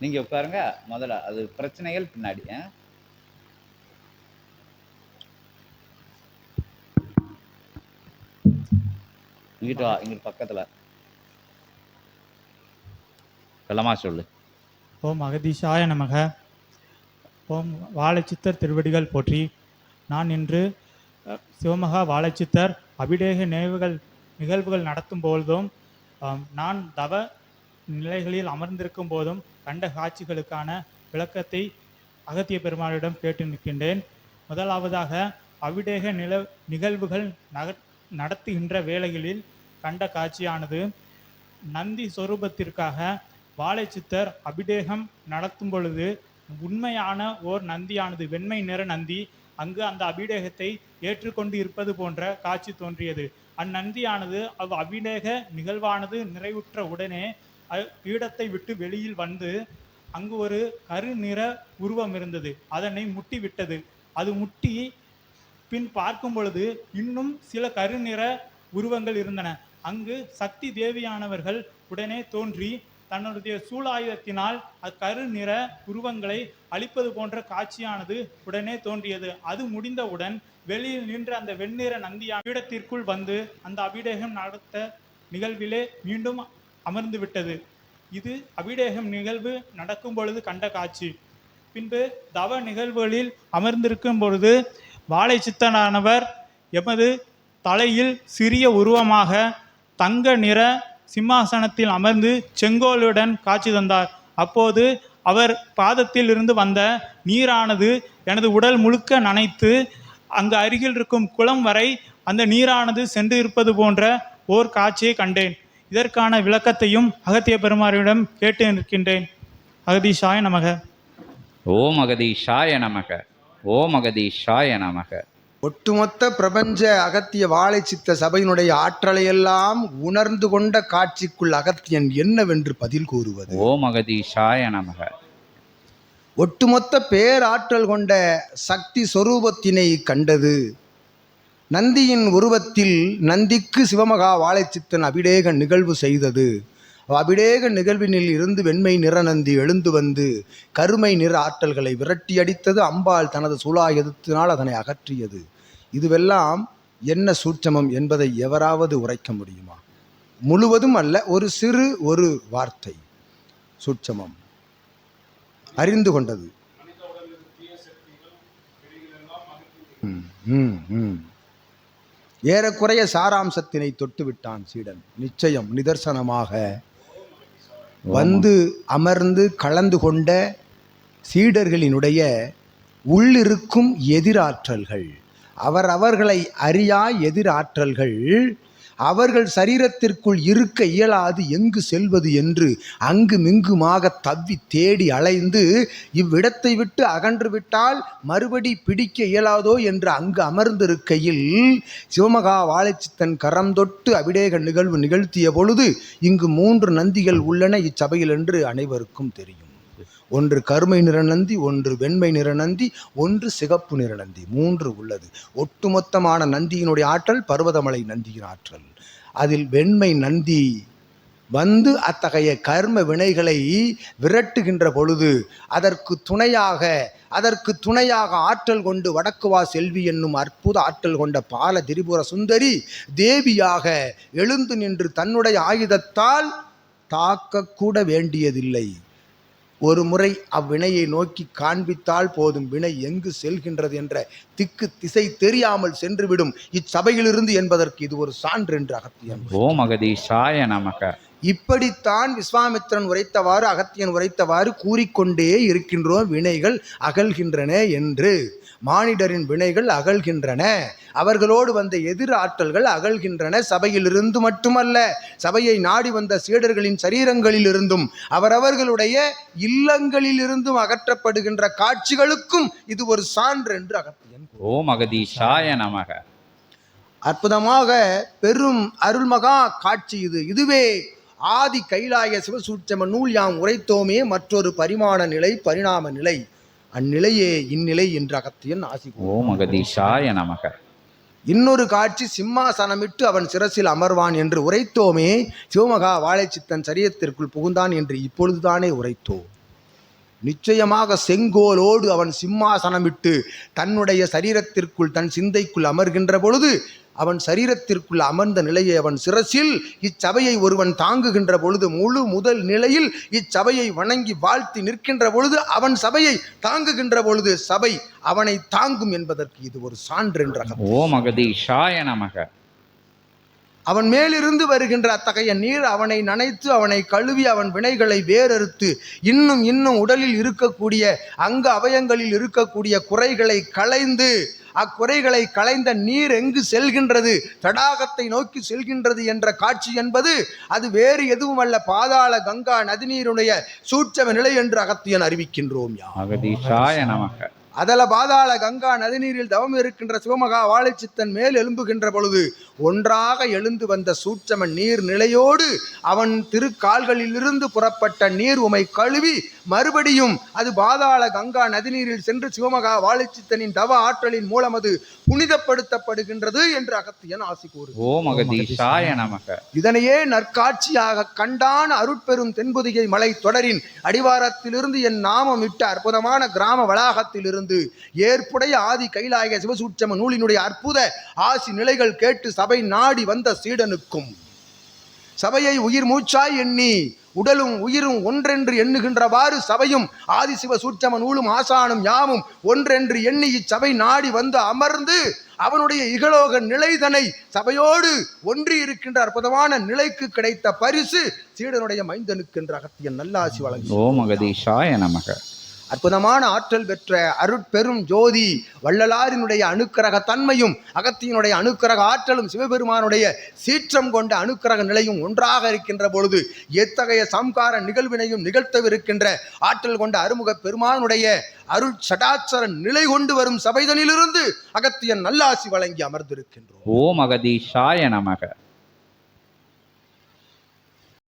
நீங்க உட்காருங்க. முதல்ல அது பிரச்சனைகள் பின்னாடி இங்கிட்டு வா இங்கிட்டு பக்கத்துல. வெள்ளமா சொல்லு. ஓம் அகதீஷாய நமக. ஓம் வாழைச்சித்தர் திருவடிகள் போற்றி. நான் இன்று சிவமகா வாழைச்சித்தர் அபிடேக நினைவுகள் நிகழ்வுகள் நடத்தும் பொழுதும் நான் தவ நிலைகளில் அமர்ந்திருக்கும் போதும் கண்ட காட்சிகளுக்கான விளக்கத்தை அகத்திய பெருமாளிடம் கேட்டு நிற்கின்றேன். முதலாவதாக அபிடேக நில நிகழ்வுகள் நக நடத்துகின்ற வேளைகளில் கண்ட காட்சியானது நந்தி சொரூபத்திற்காக வாழைச்சித்தர் அபிடேகம் நடத்தும் பொழுது உண்மையான ஓர் நந்தியானது. வெண்மை நிற நந்தி அங்கு அந்த அபிடேகத்தை ஏற்றுக்கொண்டு இருப்பது போன்ற காட்சி தோன்றியது. அந்நந்தியானது அவ் அபிடேக நிகழ்வானது நிறைவுற்ற உடனே பீடத்தை விட்டு வெளியில் வந்து அங்கு ஒரு கருநிற உருவம் இருந்தது. அதனை முட்டி விட்டது அது முட்டி பின் பார்க்கும் பொழுது இன்னும் சில கருநிற உருவங்கள் இருந்தன. அங்கு சக்தி தேவியானவர்கள் உடனே தோன்றி தன்னுடைய சூழாயுதத்தினால் அக்கரு நிற உருவங்களை அழிப்பது போன்ற காட்சியானது உடனே தோன்றியது. அது முடிந்தவுடன் வெளியில் நின்ற அந்த வெண்ணிற நந்தியான பீடத்திற்குள் வந்து அந்த அபிடேகம் நடத்த நிகழ்விலே மீண்டும் அமர்ந்து விட்டது இது அபிடேகம் நிகழ்வு நடக்கும் பொழுது கண்ட காட்சி. பின்பு தவ நிகழ்வுகளில் அமர்ந்திருக்கும் பொழுது வாழை சித்தனானவர் எமது தலையில் சிறிய உருவமாக தங்க நிற சிம்மாசனத்தில் அமர்ந்து செங்கோலுடன் காட்சி தந்தார். அப்போது அவர் பாதத்தில் இருந்து வந்த நீரானது எனது உடல் முழுக்க நனைத்து அங்கு அருகில் இருக்கும் குளம் வரை அந்த நீரானது சென்று இருப்பது போன்ற ஓர் காட்சியை கண்டேன். இதற்கான விளக்கத்தையும் அகத்திய பெருமாரிடம் கேட்டு நிற்கின்றேன். அகதீஷாய நமக. ஓம் அகதீஷாய நமக. ஓம் அகதீஷாய நமக. ஒட்டுமொத்த பிரபஞ்ச அகத்திய வாழைச்சித்த சபையினுடைய ஆற்றலையெல்லாம் உணர்ந்து கொண்ட காட்சிக்குள் அகத்தியன் என்னவென்று பதில் கூறுவது? ஓம் அகதீஷாய நமக. ஒட்டுமொத்த பேராற்றல் கொண்ட சக்தி சொரூபத்தினை கண்டது. நந்தியின் உருவத்தில் நந்திக்கு சிவமகா வாழைச்சித்தன் அபிடேக நிகழ்வு செய்தது. அபிடேக நிகழ்வினில் இருந்து வெண்மை நிற நந்தி எழுந்து வந்து கருமை நிற ஆற்றல்களை விரட்டி அடித்தது அம்பாள் தனது சூலாயுதத்தினால் அதனை அகற்றியது. இதுவெல்லாம் என்ன சூட்சமம் என்பதை எவராவது உரைக்க முடியுமா? முழுவதும் அல்ல ஒரு சிறு ஒரு வார்த்தை. சூட்சமம். அறிந்து கொண்டது. ஏறக்குறைய சாராம்சத்தினை தொட்டுவிட்டான் சீடன். நிச்சயம் நிதர்சனமாக வந்து அமர்ந்து கலந்து கொண்ட சீடர்களினுடைய உள்ளிருக்கும் எதிராற்றல்கள். அவர் அவர்களை அறியா எதிராற்றல்கள் அவர்கள் சரீரத்திற்குள் இருக்க இயலாது எங்கு செல்வது என்று அங்கு மிங்குமாக தவ்வி தேடி அலைந்து இவ்விடத்தை விட்டு அகன்று விட்டால் மறுபடி பிடிக்க இயலாதோ? என்று அங்கு அமர்ந்திருக்கையில் சிவமகா வாழைச்சித்தன் கரம் தொட்டு அபிடேக நிகழ்வு நிகழ்த்திய பொழுது இங்கு மூன்று நந்திகள் உள்ளன இச்சபையில் என்று அனைவருக்கும் தெரியும். ஒன்று கருமை நிற நந்தி ஒன்று வெண்மை நிற நந்தி ஒன்று சிகப்பு நிற நந்தி மூன்று உள்ளது. ஒட்டுமொத்தமான நந்தியினுடைய ஆற்றல் பர்வதமலை நந்தியின் ஆற்றல். அதில் வெண்மை நந்தி வந்து அத்தகைய கர்ம வினைகளை விரட்டுகின்ற பொழுது அதற்கு துணையாக அதற்கு துணையாக ஆற்றல் கொண்டு வடக்குவா செல்வி என்னும் அற்புத ஆற்றல் கொண்ட பால திரிபுர சுந்தரி தேவியாக எழுந்து நின்று தன்னுடைய ஆயுதத்தால் தாக்கக்கூட வேண்டியதில்லை. ஒரு முறை அவ்வினையை நோக்கி காண்பித்தால் போதும் வினை எங்கு செல்கின்றது என்ற திக்கு திசை தெரியாமல் சென்றுவிடும் இச்சபையிலிருந்து என்பதற்கு இது ஒரு சான்று என்று அகத்தியன் ஓம் அகதீஷாய நமக. இப்படித்தான் விஸ்வாமித்திரன் உரைத்தவாறு அகத்தியன் உரைத்தவாறு கூறிக்கொண்டே இருக்கின்றோம் வினைகள் அகல்கின்றன என்று. மானிடரின் வினைகள் அகல்கின்றன. அவர்களோடு வந்த எதிர் ஆற்றல்கள் அகல்கின்றன. சபையிலிருந்து மட்டுமல்ல சபையை நாடி வந்த சீடர்களின் சரீரங்களிலிருந்தும் அவரவர்களுடைய இல்லங்களிலிருந்தும் அகற்றப்படுகின்ற காட்சிகளுக்கும் இது ஒரு சான்று என்று அகத்தியன். ஓம் அகதீஷாய நமக. அற்புதமாக பெரும் அருள்மகா காட்சி இது. இதுவே ஆதி கைலாய சிவசூட்சம நூல் யாம் உரைத்தோமே மற்றொரு பரிமாண நிலை பரிணாம நிலை. அந்நிலையே இந்நிலை என்று அகத்தியன் ஆசி. ஓம் அகதீஷாய நமக. இன்னொரு காட்சி சிம்மாசனமிட்டு அவன் சிரசில் அமர்வான் என்று உரைத்தோமே சிவமகா வாழைச்சித்தன் சரியத்திற்குள் புகுந்தான் என்று இப்பொழுதுதானே உரைத்தோம். நிச்சயமாக செங்கோலோடு அவன் சிம்மாசனமிட்டு தன்னுடைய சரீரத்திற்குள் தன் சிந்தைக்குள் அமர்கின்ற பொழுது அவன் சரீரத்திற்குள் அமர்ந்த நிலையை அவன் சிரசில் இச்சபையை ஒருவன் தாங்குகின்ற பொழுது முழு முதல் நிலையில் இச்சபையை வணங்கி வாழ்த்தி நிற்கின்ற பொழுது அவன் சபையை தாங்குகின்ற பொழுது சபை அவனை தாங்கும் என்பதற்கு இது ஒரு சான்று என்ற ஓம் அகதீஷாய நமக. அவன் மேலிருந்து வருகின்ற அத்தகைய நீர் அவனை நனைத்து அவனை கழுவி அவன் வினைகளை வேறறுத்து இன்னும் இன்னும் உடலில் இருக்கக்கூடிய அங்க அவயங்களில் இருக்கக்கூடிய குறைகளை களைந்து அக்குறைகளை களைந்த நீர் எங்கு செல்கின்றது? தடாகத்தை நோக்கி செல்கின்றது என்ற காட்சி என்பது அது வேறு எதுவும் அல்ல பாதாள கங்கா நதிநீருடைய சூட்சம நிலை என்று அகத்தியன் அறிவிக்கின்றோம் யா அகதீஷாய நமக்கு அதல பாதாள கங்கா நதிநீரில் தவம் இருக்கின்ற சிவமகா வாழைச்சித்தன் மேல் எழும்புகின்ற பொழுது ஒன்றாக எழுந்து வந்த சூட்சம நீர் நிலையோடு அவன் திருக்கால்களிலிருந்து புறப்பட்ட நீர் உமை கழுவி மறுபடியும் அது பாதாள கங்கா நதிநீரில் சென்று சிவமகா வாழைச்சித்தனின் தவ ஆற்றலின் மூலம் அது புனிதப்படுத்தப்படுகின்றது என்று அகத்தியன் ஆசி கூறு ஓம் அகதீஷாய நமக. இதனையே நற்காட்சியாக கண்டான் அருட்பெரும் தென்புதிகை மலை தொடரின் அடிவாரத்திலிருந்து என் நாமம் இட்ட அற்புதமான கிராம வளாகத்திலிருந்து ஏற்புடைய ஆதி கைலாய சிவசூட்சம நூலினுடைய அற்புத ஆசி நிலைகள் கேட்டு சபை நாடி வந்த சீடனுக்கும். சபையை உயிர் மூச்சாய் எண்ணி உடலும் உயிரும் ஒன்றென்று எண்ணுகின்றவாறு சபையும் ஆதிசிவ சூட்சம நூலும் ஆசானும் யாவும் ஒன்றென்று எண்ணி இச்சபை நாடி வந்து அமர்ந்து அவனுடைய இகலோக நிலைதனை சபையோடு ஒன்றி இருக்கின்ற அற்புதமான நிலைக்கு கிடைத்த பரிசு சீடனுடைய மைந்தனுக்கு என்று அகத்தியன் நல்லாசி வழங்கும் ஓ மகதீஷாய நமக. அற்புதமான ஆற்றல் பெற்ற அருட்பெரும் ஜோதி வள்ளலாரினுடைய அணுக்கரக தன்மையும் அகத்தியனுடைய அணுக்கரக ஆற்றலும் சிவபெருமானுடைய சீற்றம் கொண்ட அணுக்கரக நிலையும் ஒன்றாக இருக்கின்ற பொழுது எத்தகைய சம்கார நிகழ்வினையும் நிகழ்த்தவிருக்கின்ற ஆற்றல் கொண்ட அருமுக பெருமானுடைய அருள் சடாச்சர நிலை கொண்டு வரும் சபைதனிலிருந்து அகத்தியன் நல்லாசி வழங்கி அமர்ந்திருக்கின்றோம். ஓம் அகதீஷாய நமக.